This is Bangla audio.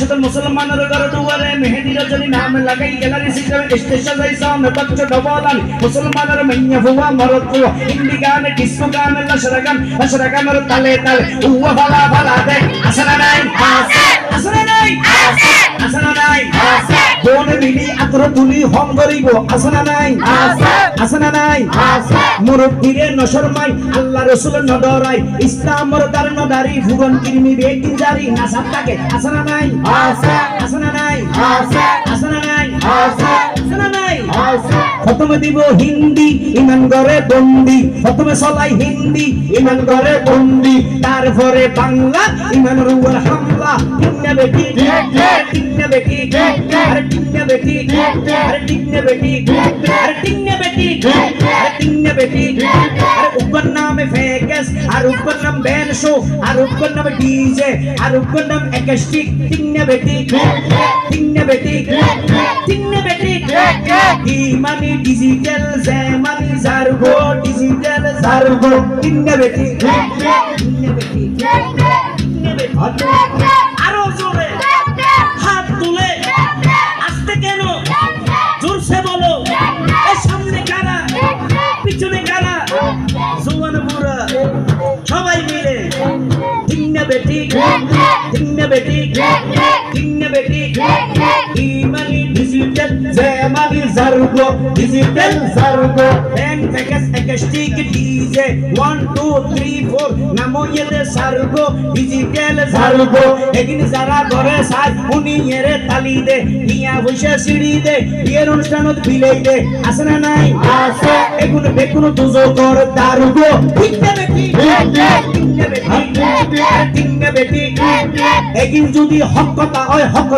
শুধু মুসলমানের ঘর দুয়ারে মেহেদি রজনী নাম লাগাই গ্যালারি সিস্টেম স্টেশন যাই সামনে বচ্চ ডবলান মুসলমানের মাইয়া ফুয়া মরত ফুয়া হিন্দি গান ডিস্কো গান লশরা গান লশরা গানের তালে তালে। উয়া ভালা ভালা দে। আসরা নাই? আসরা নাই? মিলি আতর তুলি হম করিব। না নাই? আছে। না নাই? মুরব্বীরে নশর মাই আল্লাহ রসুল নদরাই ইসলামর দার নদারি ভুবন কিরমি বেকিন জারি নাসাব থাকে আছে না নাই? না নাই? নাই না নাই? প্রথমে দিব হিন্দি ইমান করে বন্দি। প্রথমে চলাই হিন্দি ইমান করে বন্দি। তারপরে বাংলা ইমান রুয়ার হামলা। বেটি বেটি বেটি আরে টিন্না বেটি উপর নামে ফেকেস আর উপর নাম নামে ডিজে, আর উপর নাম টিন্না বেটি টিন্না বেটি টিন্না বেটি। ইমানি ডিজিটাল জেমানি জারগো ডিজিটাল জারগো টিন্না বেটি টিন্না বেটি টিন্না আরও জোরে, হাত তুলে, আসতে কেন? জোরসে বলো, এ সামনে কারা? পিছনে কারা সুমন বুড়া সবাই মিলে। তিন্নে বেটি তিন্নে বেটি তিন্নে বেটি ইমানি ডিজিটাল জেমানি জারগো ডিজিটাল জারগো। এন ফেকাস একাস্টিক ডিজে 1 2 3 4 নামো ইয়ে সারগো ডিজিটাল সারগো এগিন যারা ঘরে সাজ উনি এরে তালি দে ইয়া বসে সিঁড়ি দে বিয়ের অনুষ্ঠানত বিলেই দে আছে না নাই? আছে। এগুন বেগুন তুজো কর দারুগো। ঠিক না বেটি ঠিক না ঠিক না বেটি। এগিন যদি হক কথা হয় হক